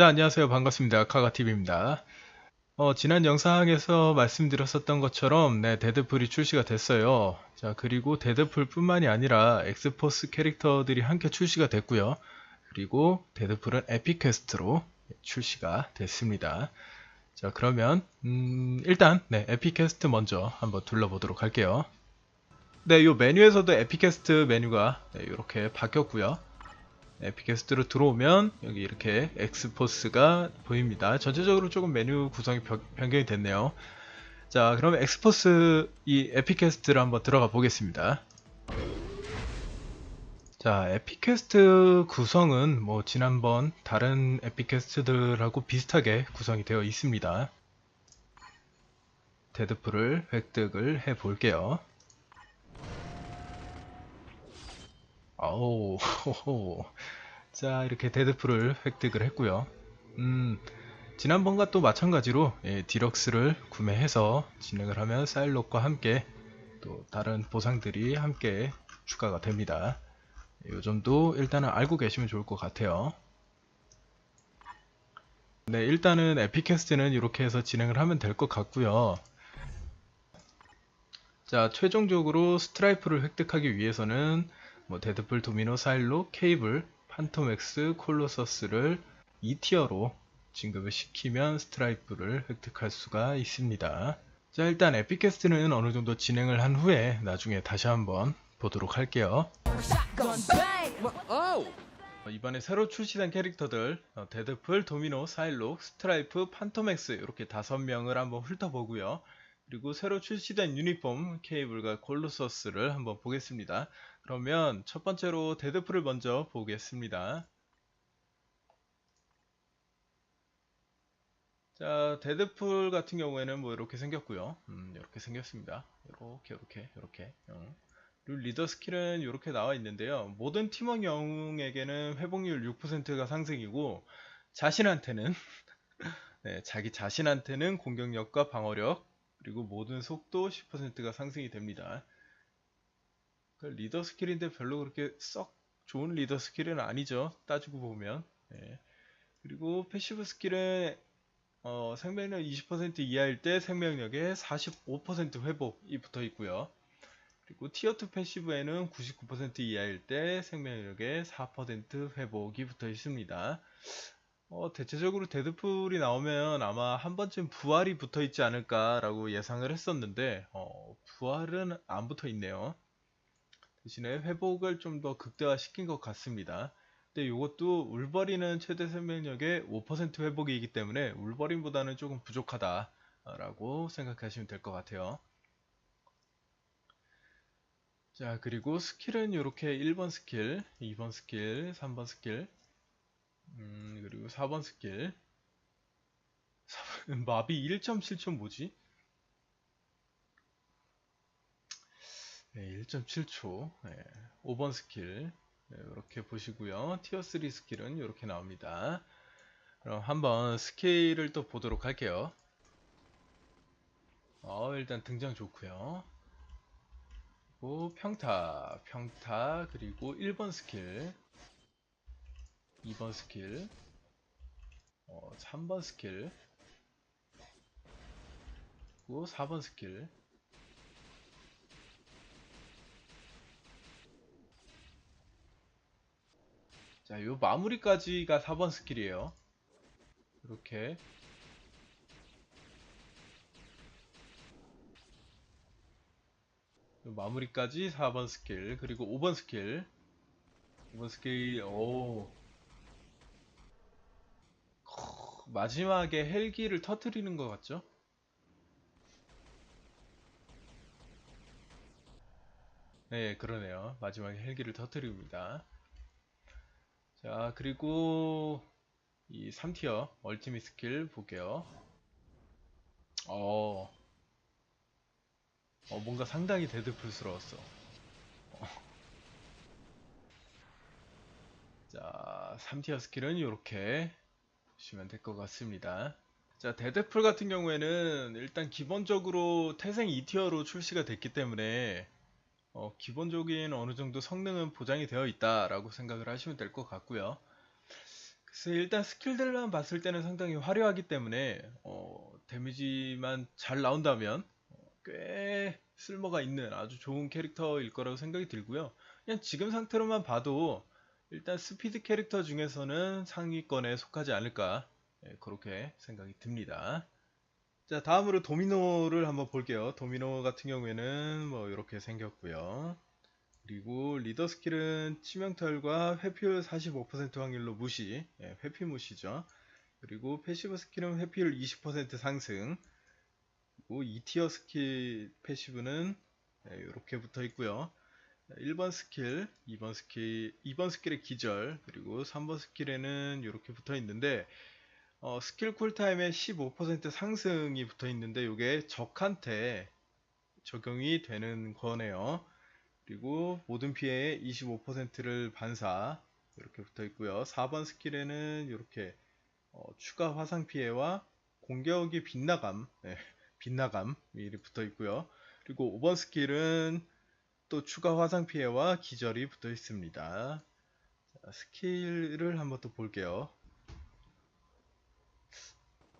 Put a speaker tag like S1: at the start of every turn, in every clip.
S1: 자, 안녕하세요. 반갑습니다. 카가TV입니다. 어, 지난 영상에서 말씀드렸었던 것처럼, 네, 데드풀이 출시가 됐어요. 자, 그리고 데드풀 뿐만이 아니라 엑스포스 캐릭터들이 함께 출시가 됐고요. 그리고 데드풀은 에픽퀘스트로 출시가 됐습니다. 자, 그러면, 음, 일단, 네, 에픽퀘스트 먼저 한번 둘러보도록 할게요. 네, 요 메뉴에서도 에픽퀘스트 메뉴가 네, 이렇게 바뀌었고요. 에픽캐스트로 들어오면 여기 이렇게 엑스포스가 보입니다. 전체적으로 조금 메뉴 구성이 변- 변경이 됐네요. 자, 그러면 엑스포스 이 에픽캐스트를 한번 들어가 보겠습니다. 자, 에픽캐스트 구성은 뭐 지난번 다른 에픽캐스트들하고 비슷하게 구성이 되어 있습니다. 데드풀을 획득을 해 볼게요. 호호. 자, 이렇게 데드풀을 획득을 했고요. 음, 지난번과 또 마찬가지로 예, 디럭스를 구매해서 진행을 하면 사일록과 함께 또 다른 보상들이 함께 추가가 됩니다. 이 점도 일단은 알고 계시면 좋을 것 같아요. 네, 일단은 에픽캐스트는 이렇게 해서 진행을 하면 될 것 같고요. 자, 최종적으로 스트라이프를 획득하기 위해서는 뭐 데드풀, 도미노, 사일로, 케이블, 판토맥스, 콜로서스를 2티어로 진급을 시키면 스트라이프를 획득할 수가 있습니다. 자 일단 에픽캐스트는 어느 정도 진행을 한 후에 나중에 다시 한번 보도록 할게요. 어, 이번에 새로 출시된 캐릭터들 어, 데드풀, 도미노, 사일록, 스트라이프, 판토맥스 이렇게 다섯 명을 한번 훑어보고요. 그리고 새로 출시된 유니폼 케이블과 콜로서스를 한번 보겠습니다. 그러면 첫 번째로 데드풀을 먼저 보겠습니다. 자, 데드풀 같은 경우에는 뭐 이렇게 생겼고요. 음, 이렇게 생겼습니다. 이렇게, 이렇게, 이렇게. 어. 그리고 리더 스킬은 이렇게 나와 있는데요. 모든 팀원 영웅에게는 회복률 6%가 상승이고 자신한테는 네, 자기 자신한테는 공격력과 방어력 그리고 모든 속도 10%가 상승이 됩니다. 그 리더 스킬인데 별로 그렇게 썩 좋은 리더 스킬은 아니죠. 따지고 보면. 예. 그리고 패시브 스킬은 어, 생명력 20% 이하일 때 생명력에 45% 회복이 붙어 있고요. 그리고 티어2 패시브에는 99% 이하일 때 생명력에 4% 회복이 붙어 있습니다. 어, 대체적으로 데드풀이 나오면 아마 한 번쯤 부활이 붙어 있지 않을까라고 예상을 했었는데, 어, 부활은 안 붙어 있네요. 대신에 회복을 좀 더 극대화 시킨 것 같습니다. 근데 이것도 울버린은 최대 생명력의 5% 회복이기 때문에 울버린보다는 조금 부족하다라고 생각하시면 될 것 같아요. 자, 그리고 스킬은 이렇게 1번 스킬, 2번 스킬, 3번 스킬, 음, 그리고 4번 스킬. 마비 1.7초 뭐지? 네, 1.7초. 네, 5번 스킬. 네, 이렇게 보시고요. 티어 3 스킬은 이렇게 나옵니다. 그럼 한번 스킬을 또 보도록 할게요. 어, 일단 등장 좋고요. 그리고 평타, 평타, 그리고 1번 스킬. 2번 스킬, 어, 3번 스킬, 그리고 4번 스킬, 자, 요 마무리까지가 4번 스킬이에요. 이렇게. 요 마무리까지 4번 스킬, 그리고 5번 스킬. 5번 스킬, 오. 마지막에 헬기를 터트리는 것 같죠? 네, 그러네요. 마지막에 헬기를 터트립니다. 자, 그리고 이 3티어 얼티밋 스킬 볼게요. 어, 어 뭔가 상당히 데드풀스러웠어. 어. 자, 3티어 스킬은 이렇게 보시면 될 것 같습니다. 자, 데드풀 같은 경우에는 일단 기본적으로 태생 2티어로 출시가 됐기 때문에 어, 기본적인 어느 정도 성능은 보장이 되어 있다라고 생각을 하시면 될 것 같고요. 글쎄 일단 스킬들만 봤을 때는 상당히 화려하기 때문에 어, 데미지만 잘 나온다면 어, 꽤 쓸모가 있는 아주 좋은 캐릭터일 거라고 생각이 들고요. 그냥 지금 상태로만 봐도 일단 스피드 캐릭터 중에서는 상위권에 속하지 않을까 예, 그렇게 생각이 듭니다. 자 다음으로 도미노를 한번 볼게요. 도미노 같은 경우에는 뭐 이렇게 생겼고요. 그리고 리더 스킬은 치명타율과 회피율 45% 확률로 무시, 예, 회피 무시죠. 그리고 패시브 스킬은 회피율 20% 상승. 그리고 2티어 스킬 패시브는 예, 이렇게 붙어 있고요. 1번 스킬, 2번 스킬, 2번 스킬의 기절, 그리고 3번 스킬에는 이렇게 붙어 있는데 어, 스킬 쿨타임에 15% 상승이 붙어 있는데 이게 적한테 적용이 되는 거네요. 그리고 모든 피해의 25%를 반사 이렇게 붙어 있고요. 4번 스킬에는 이렇게 어, 추가 화상 피해와 공격이 빗나감, 네, 빗나감이 붙어 있고요. 그리고 5번 스킬은 또 추가 화상 피해와 기절이 붙어 있습니다. 자, 스킬을 한번 또 볼게요.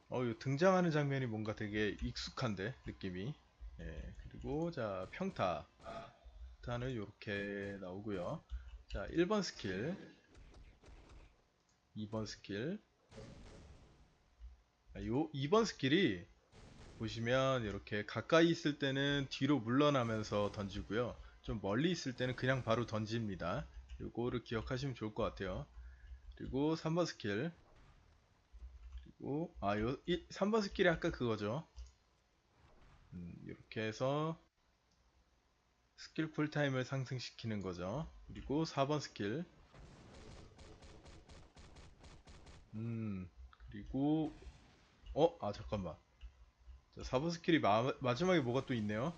S1: 어, 이 등장하는 장면이 뭔가 되게 익숙한데 느낌이. 예, 그리고 자 평타. 평타는 이렇게 나오고요. 자 1번 스킬, 2번 스킬. 요 2번 스킬이 보시면 이렇게 가까이 있을 때는 뒤로 물러나면서 던지고요. 좀 멀리 있을 때는 그냥 바로 던집니다. 요거를 기억하시면 좋을 것 같아요. 그리고 3번 스킬. 그리고 아, 요 3번 스킬이 아까 그거죠. 음, 이렇게 해서 스킬 쿨타임을 상승시키는 거죠. 그리고 4번 스킬. 음, 그리고 어, 아 잠깐만. 자, 4번 스킬이 마, 마지막에 뭐가 또 있네요.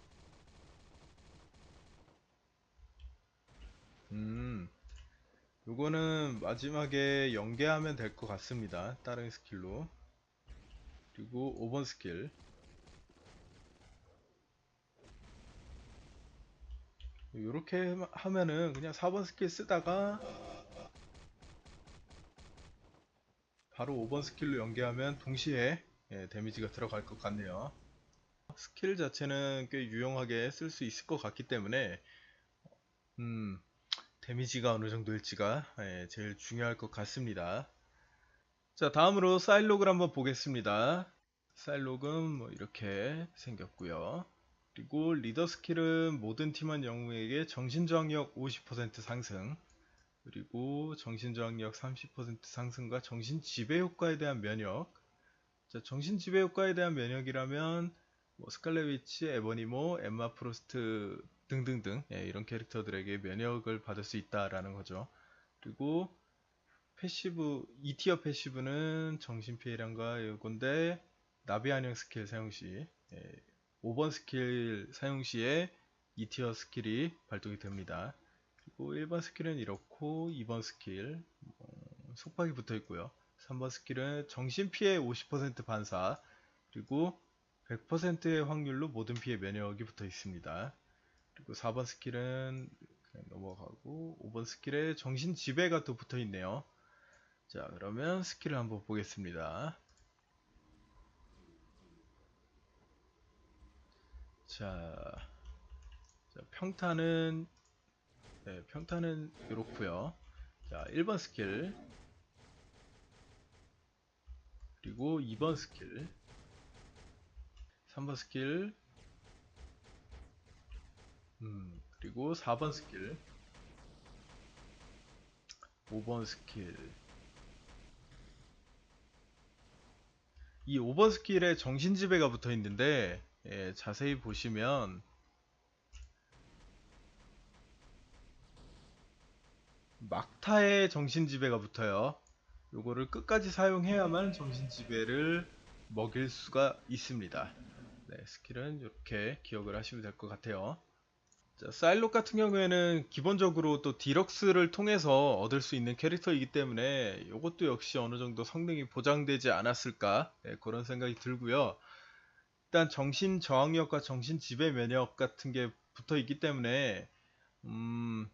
S1: 음, 요거는 마지막에 연계하면 될 것 같습니다. 다른 스킬로. 그리고 5번 스킬. 이렇게 하면은 그냥 4번 스킬 쓰다가 바로 5번 스킬로 연계하면 동시에 예, 데미지가 들어갈 것 같네요. 스킬 자체는 꽤 유용하게 쓸 수 있을 것 같기 때문에 음, 데미지가 어느 정도일지가 예, 제일 중요할 것 같습니다. 자 다음으로 사일록을 한번 보겠습니다. 사일록은 뭐 이렇게 생겼고요. 그리고 리더 스킬은 모든 팀원 영웅에게 정신저항력 50% 상승 그리고 정신저항력 30% 상승과 정신지배 효과에 대한 면역 자, 정신지배 효과에 대한 면역이라면 뭐 스칼렛 위치, 에버니모, 엠마 프로스트 등등등 예, 이런 캐릭터들에게 면역을 받을 수 있다라는 거죠. 그리고 패시브 2티어 패시브는 정신 피해량과 이건데 나비안형 스킬 사용 시 예, 5번 스킬 사용 시에 2티어 스킬이 발동이 됩니다. 그리고 1번 스킬은 이렇고 2번 스킬 어, 속박이 붙어 있고요. 3번 스킬은 정신 피해 50% 반사 그리고 100%의 확률로 모든 피해 면역이 붙어 있습니다. 그리고 4번 스킬은 넘어가고 5번 스킬에 정신 지배가 또 붙어 있네요. 자 그러면 스킬을 한번 보겠습니다. 자, 자 평타는 네, 평타는 이렇고요. 자, 1번 스킬 그리고 2번 스킬 3번 스킬 음, 그리고 4번 스킬 5번 스킬 이 5번 스킬에 정신지배가 붙어 있는데 예, 자세히 보시면 막타에 정신지배가 붙어요. 요거를 끝까지 사용해야만 정신지배를 먹일 수가 있습니다. 네, 스킬은 이렇게 기억을 하시면 될 것 같아요. 자, 사일록 같은 경우에는 기본적으로 또 디럭스를 통해서 얻을 수 있는 캐릭터이기 때문에 이것도 역시 어느 정도 성능이 보장되지 않았을까 네, 그런 생각이 들고요. 일단 정신 저항력과 정신 지배 면역 같은 게 붙어 있기 때문에 음,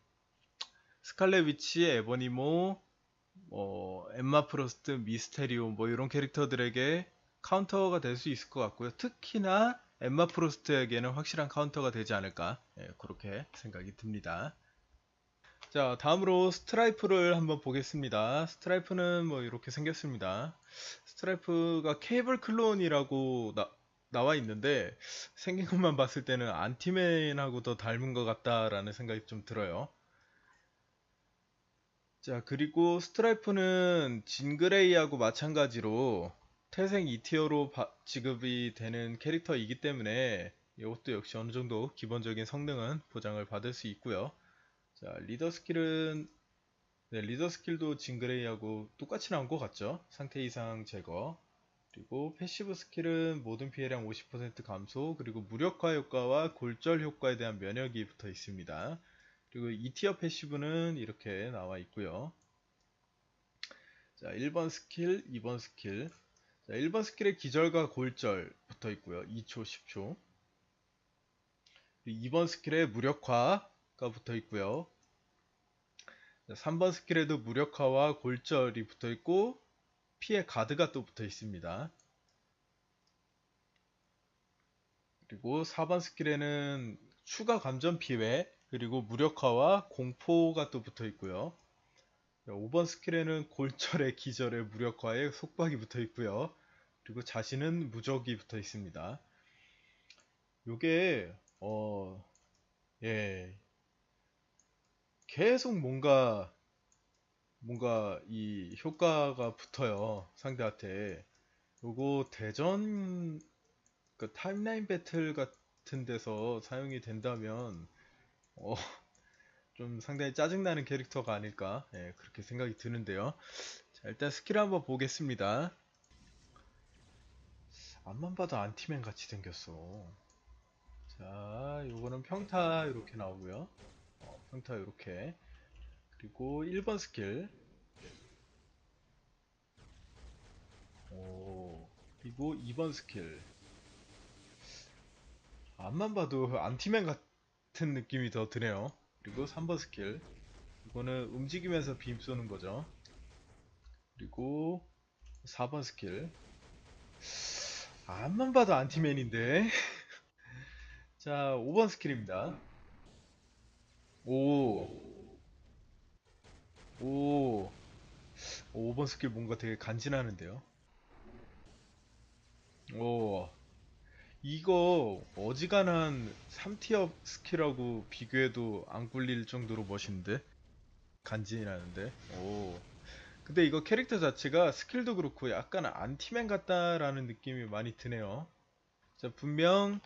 S1: 스칼렛 위치, 에버니모, 뭐 엠마 프로스트, 미스테리오 뭐 이런 캐릭터들에게 카운터가 될 수 있을 것 같고요. 특히나 엠마 프로스트에게는 확실한 카운터가 되지 않을까 예, 그렇게 생각이 듭니다. 자 다음으로 스트라이프를 한번 보겠습니다. 스트라이프는 뭐 이렇게 생겼습니다. 스트라이프가 케이블 클론이라고 나, 나와 있는데 생긴 것만 봤을 때는 안티맨하고 더 닮은 것 같다라는 생각이 좀 들어요. 자 그리고 스트라이프는 진그레이하고 마찬가지로 태생 2티어로 지급이 되는 캐릭터이기 때문에 이것도 역시 어느 정도 기본적인 성능은 보장을 받을 수 있고요. 자 리더 스킬은 네, 리더 스킬도 진그레이하고 똑같이 나온 것 같죠? 상태 이상 제거 그리고 패시브 스킬은 모든 피해량 50% 감소 그리고 무력화 효과와 골절 효과에 대한 면역이 붙어 있습니다. 그리고 2티어 패시브는 이렇게 나와 있고요. 자 1번 스킬, 2번 스킬 자 1번 스킬에 기절과 골절 붙어 있고요. 2초, 10초 2번 스킬에 무력화가 붙어 있고요. 3번 스킬에도 무력화와 골절이 붙어 있고 피해 가드가 또 붙어 있습니다. 그리고 4번 스킬에는 추가 감전 피해 그리고 무력화와 공포가 또 붙어 있고요. 5번 스킬에는 골절의 기절의 무력화에 속박이 붙어 있고요. 그리고 자신은 무적이 붙어 있습니다. 요게 어 예. 계속 뭔가 뭔가 이 효과가 붙어요 상대한테 요거 대전 그 타임라인 배틀 같은 데서 사용이 된다면 어, 좀 상당히 짜증나는 캐릭터가 아닐까 예, 그렇게 생각이 드는데요. 자 일단 스킬 한번 보겠습니다. 앞만 봐도 안티맨 같이 생겼어. 자 요거는 평타 이렇게 나오고요. 어, 평타 이렇게. 그리고 1번 스킬. 오 그리고 2번 스킬. 앞만 봐도 안티맨 같은 느낌이 더 드네요 그리고 3번 스킬 이거는 움직이면서 빔 쏘는 거죠 그리고 4번 스킬 앞만 봐도 안티맨인데 자 5번 스킬입니다 오 오. 5번 스킬 뭔가 되게 간지나는데요. 오. 이거 어지간한 3티어 스킬하고 비교해도 안 꿀릴 정도로 멋있는데? 간지나는데? 오. 근데 이거 캐릭터 자체가 스킬도 그렇고 약간 안티맨 같다라는 느낌이 많이 드네요. 자, 분명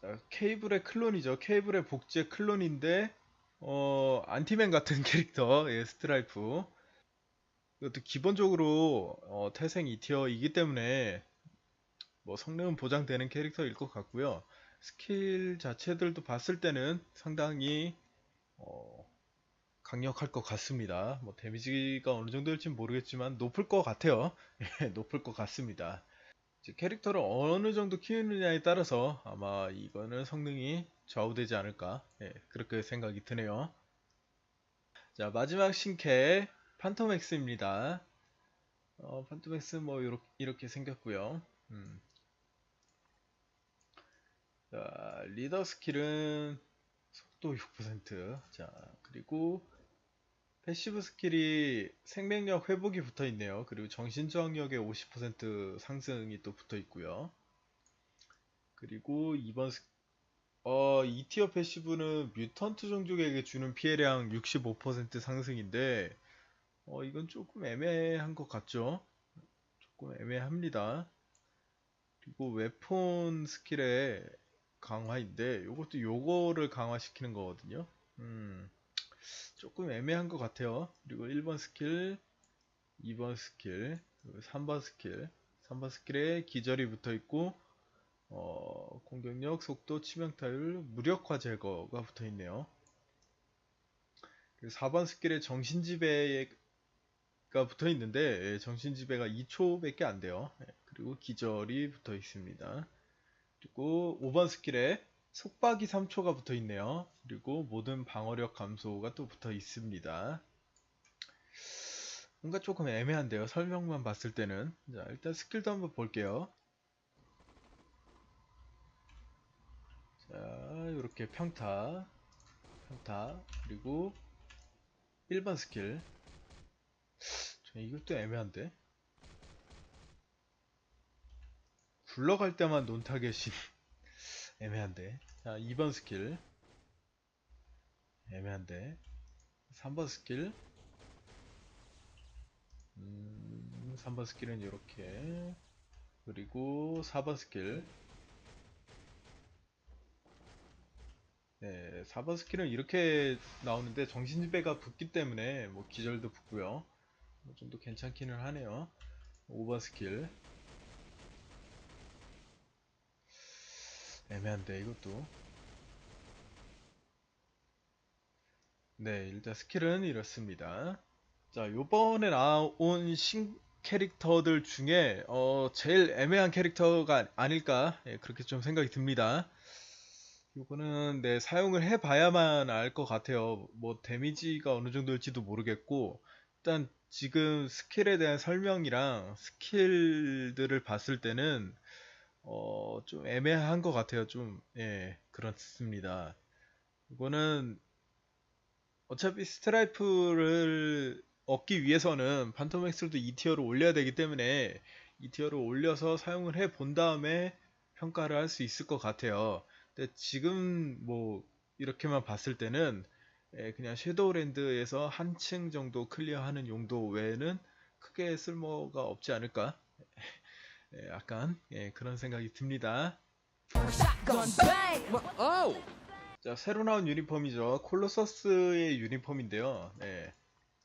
S1: 자, 케이블의 클론이죠. 케이블의 복제 클론인데 어, 안티맨 같은 캐릭터, 예, 스트라이프. 이것도 기본적으로 어, 태생 2티어이기 때문에 뭐 성능은 보장되는 캐릭터일 것 같고요. 스킬 자체들도 봤을 때는 상당히 어, 강력할 것 같습니다. 뭐 데미지가 어느 정도일지 모르겠지만 높을 것 같아요. 예, 높을 것 같습니다. 캐릭터를 어느 정도 키우느냐에 따라서 아마 이거는 성능이 좌우되지 않을까 예, 그렇게 생각이 드네요. 자 마지막 신캐 판토맥스입니다. 어, 판토맥스 뭐 이렇게, 이렇게 생겼고요. 음. 자 리더 스킬은 속도 6%. 자 그리고 패시브 스킬이 생명력 회복이 붙어 있네요. 그리고 정신 저항력의 50% 상승이 또 붙어 있고요. 그리고 2번 스... 어, 2티어 패시브는 뮤턴트 종족에게 주는 피해량 65% 상승인데 어, 이건 조금 애매한 것 같죠? 조금 애매합니다. 그리고 웨폰 스킬의 강화인데 이것도 요거를 강화시키는 거거든요. 음. 조금 애매한 것 같아요. 그리고 1번 스킬, 2번 스킬, 3번 스킬, 3번 스킬에 기절이 붙어 있고, 어, 공격력, 속도, 치명타율, 무력화 제거가 붙어 있네요. 4번 스킬에 정신지배가 붙어 있는데, 예, 정신지배가 2초밖에 안 돼요. 예, 그리고 기절이 붙어 있습니다. 그리고 5번 스킬에 속박이 3초가 붙어 있네요. 그리고 모든 방어력 감소가 또 붙어 있습니다. 뭔가 조금 애매한데요. 설명만 봤을 때는. 자, 일단 스킬도 한번 볼게요. 자, 이렇게 평타, 평타, 그리고 1번 스킬. 저 이것도 애매한데? 굴러갈 때만 논타겟이 애매한데. 자, 2번 스킬. 애매한데. 3번 스킬. 음, 3번 스킬은 이렇게. 그리고 4번 스킬. 네, 4번 스킬은 이렇게 나오는데 정신지배가 붙기 때문에 뭐 기절도 붙고요. 좀더 괜찮기는 하네요. 5번 스킬. 애매한데 이것도. 네, 일단 스킬은 이렇습니다. 자, 요번에 나온 신 캐릭터들 중에 어, 제일 애매한 캐릭터가 아닐까 예, 그렇게 좀 생각이 듭니다. 요거는 네, 사용을 해봐야만 알 것 같아요. 뭐 데미지가 어느 정도일지도 모르겠고 일단 지금 스킬에 대한 설명이랑 스킬들을 봤을 때는 어, 좀 애매한 것 같아요. 좀 예, 그렇습니다. 이거는 어차피 스트라이프를 얻기 위해서는 판토맥스도 2티어로 올려야 되기 때문에 2티어로 올려서 사용을 해 본 다음에 평가를 할 수 있을 것 같아요. 근데 지금 뭐 이렇게만 봤을 때는 예, 그냥 섀도우랜드에서 한 층 정도 클리어하는 용도 외에는 크게 쓸모가 없지 않을까? 예, 약간 예, 그런 생각이 듭니다. 자, 새로 나온 유니폼이죠. 콜로서스의 유니폼인데요. 네.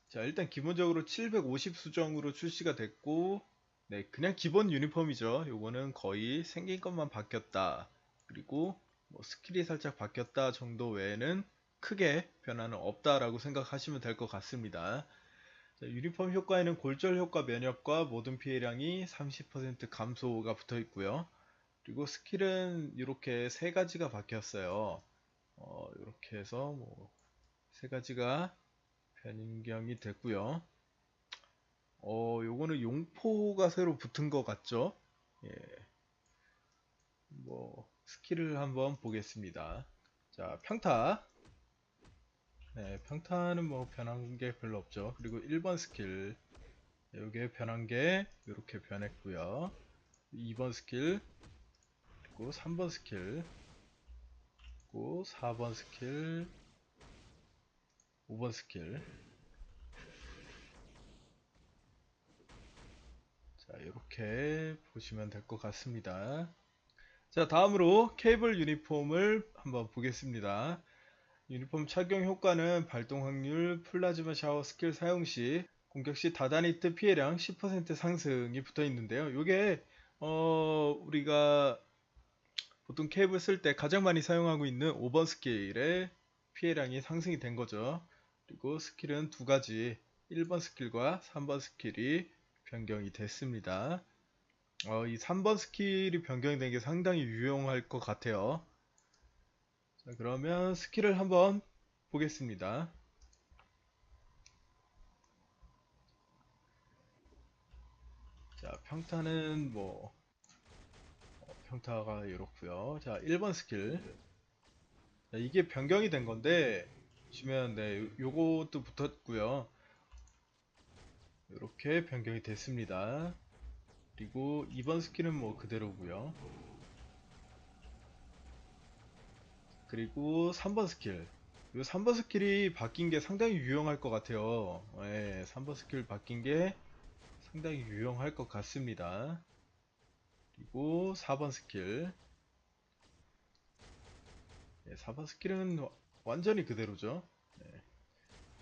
S1: 자, 일단 기본적으로 750 수정으로 출시가 됐고, 네, 그냥 기본 유니폼이죠. 요거는 거의 생긴 것만 바뀌었다. 그리고 뭐 스킬이 살짝 바뀌었다 정도 외에는 크게 변화는 없다라고 생각하시면 될 것 같습니다. 자, 유니폼 효과에는 골절 효과 면역과 모든 피해량이 30% 감소가 붙어 있고요. 그리고 스킬은 이렇게 세 가지가 바뀌었어요. 어, 이렇게 해서 뭐 세 가지가 변경이 됐고요. 어, 요거는 용포가 새로 붙은 것 같죠? 예. 뭐 스킬을 한번 보겠습니다. 자, 평타. 네, 평타는 뭐 변한 게 별로 없죠. 그리고 1번 스킬. 요게 변한 게 이렇게 변했고요. 2번 스킬. 그리고 3번 스킬. 그리고 4번 스킬, 5번 스킬. 자, 이렇게 보시면 될 것 같습니다. 자, 다음으로 케이블 유니폼을 한번 보겠습니다. 유니폼 착용 효과는 발동 확률, 플라즈마 샤워 스킬 사용 시, 공격 시 다다니트 피해량 10% 상승이 붙어 있는데요. 이게 어, 우리가 보통 캡을 쓸때 가장 많이 사용하고 있는 5번 스킬의 피해량이 상승이 된 거죠. 그리고 스킬은 두 가지, 1번 스킬과 3번 스킬이 변경이 됐습니다. 어, 이 3번 스킬이 변경된 게 상당히 유용할 것 같아요. 자, 그러면 스킬을 한번 보겠습니다. 자, 평타는 뭐 평타가 이렇고요. 자, 1번 스킬. 자, 이게 변경이 된 건데 보시면 네, 요- 요것도 붙었고요. 이렇게 변경이 됐습니다. 그리고 2번 스킬은 뭐 그대로고요. 그리고 3번 스킬. 이 3번 스킬이 바뀐 게 상당히 유용할 것 같아요. 예, 3번 스킬 바뀐 게 상당히 유용할 것 같습니다. 그리고 4번 스킬. 네, 4번 스킬은 와- 완전히 그대로죠. 네.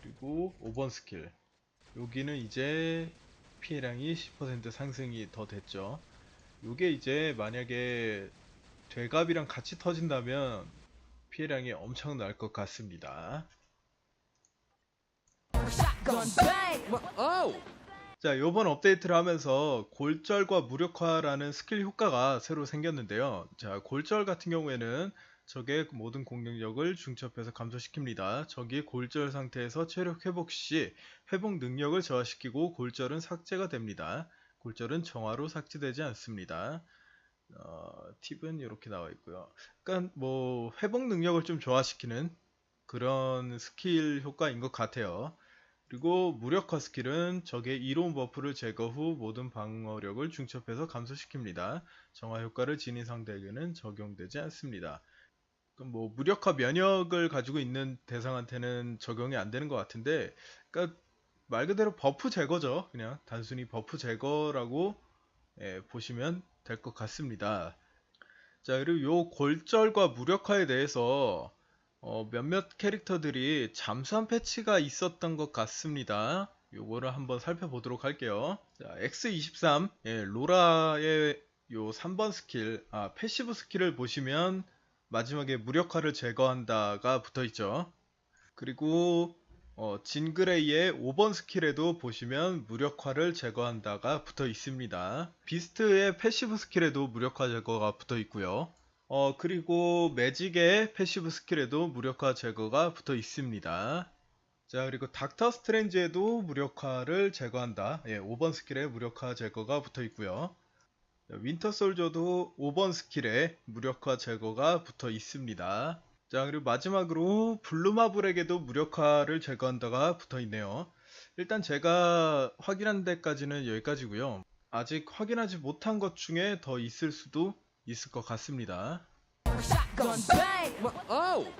S1: 그리고 5번 스킬. 여기는 이제 피해량이 10% 상승이 더 됐죠. 요게 이제 만약에 되갑이랑 같이 터진다면 피해량이 엄청 날 것 같습니다. 자, 요번 업데이트를 하면서 골절과 무력화라는 스킬 효과가 새로 생겼는데요. 자, 골절 같은 경우에는 적의 모든 공격력을 중첩해서 감소시킵니다. 적이 골절 상태에서 체력 회복 시 회복 능력을 저하시키고 골절은 삭제가 됩니다. 골절은 정화로 삭제되지 않습니다. 어, 팁은 이렇게 나와 있고요. 그러니까 뭐 회복 능력을 좀 저하시키는 그런 스킬 효과인 것 같아요. 그리고 무력화 스킬은 적의 이로운 버프를 제거 후 모든 방어력을 중첩해서 감소시킵니다. 정화 효과를 지닌 상대에게는 적용되지 않습니다. 그럼 뭐 무력화 면역을 가지고 있는 대상한테는 적용이 안 되는 것 같은데, 그러니까 말 그대로 버프 제거죠. 그냥 단순히 버프 제거라고 예, 보시면 될 것 같습니다. 자, 그리고 요 골절과 무력화에 대해서 어, 몇몇 캐릭터들이 잠수한 패치가 있었던 것 같습니다. 요거를 한번 살펴보도록 할게요. 자, X23, 예, 로라의 요 3번 스킬, 아, 패시브 스킬을 보시면 마지막에 무력화를 제거한다가 붙어 있죠. 그리고 어, 진그레이의 5번 스킬에도 보시면 무력화를 제거한다가 붙어 있습니다. 비스트의 패시브 스킬에도 무력화 제거가 붙어 있고요. 어, 그리고 매직의 패시브 스킬에도 무력화 제거가 붙어 있습니다. 자, 그리고 닥터 스트레인지에도 무력화를 제거한다. 예, 5번 스킬에 무력화 제거가 붙어 있고요. 자, 윈터 솔저도 5번 스킬에 무력화 제거가 붙어 있습니다. 자, 그리고 마지막으로 블루마블에게도 무력화를 제거한다가 붙어 있네요. 일단 제가 확인한 데까지는 여기까지고요. 아직 확인하지 못한 것 중에 더 있을 수도 있을 것 같습니다.
S2: Oh!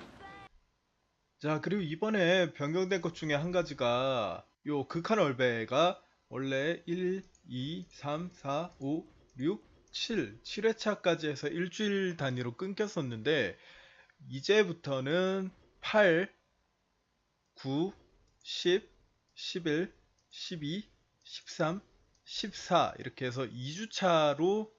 S1: 자, 그리고 이번에 변경된 것 중에 한 가지가 요 극한 얼베가 원래 1, 2, 3, 4, 5, 6, 7, 7회차까지 해서 일주일 단위로 끊겼었는데 이제부터는 8, 9, 10, 11, 12, 13, 14 이렇게 해서 2주차로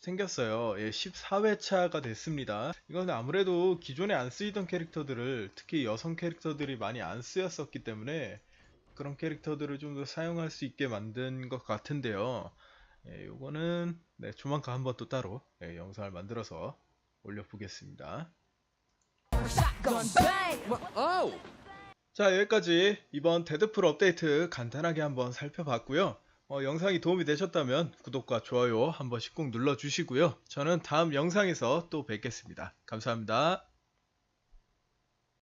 S1: 생겼어요. 예, 14회차가 됐습니다. 이건 아무래도 기존에 안 쓰이던 캐릭터들을 특히 여성 캐릭터들이 많이 안 쓰였었기 때문에 그런 캐릭터들을 좀 더 사용할 수 있게 만든 것 같은데요. 예, 요거는 네, 조만간 한번 또 따로 예, 영상을 만들어서 올려보겠습니다.
S3: Bang.
S2: Oh!
S1: 자, 여기까지 이번 데드풀 업데이트 간단하게 한번 살펴봤고요. 어, 영상이 도움이 되셨다면 구독과 좋아요 한 번씩 꼭 눌러주시고요. 저는 다음 영상에서 또 뵙겠습니다. 감사합니다.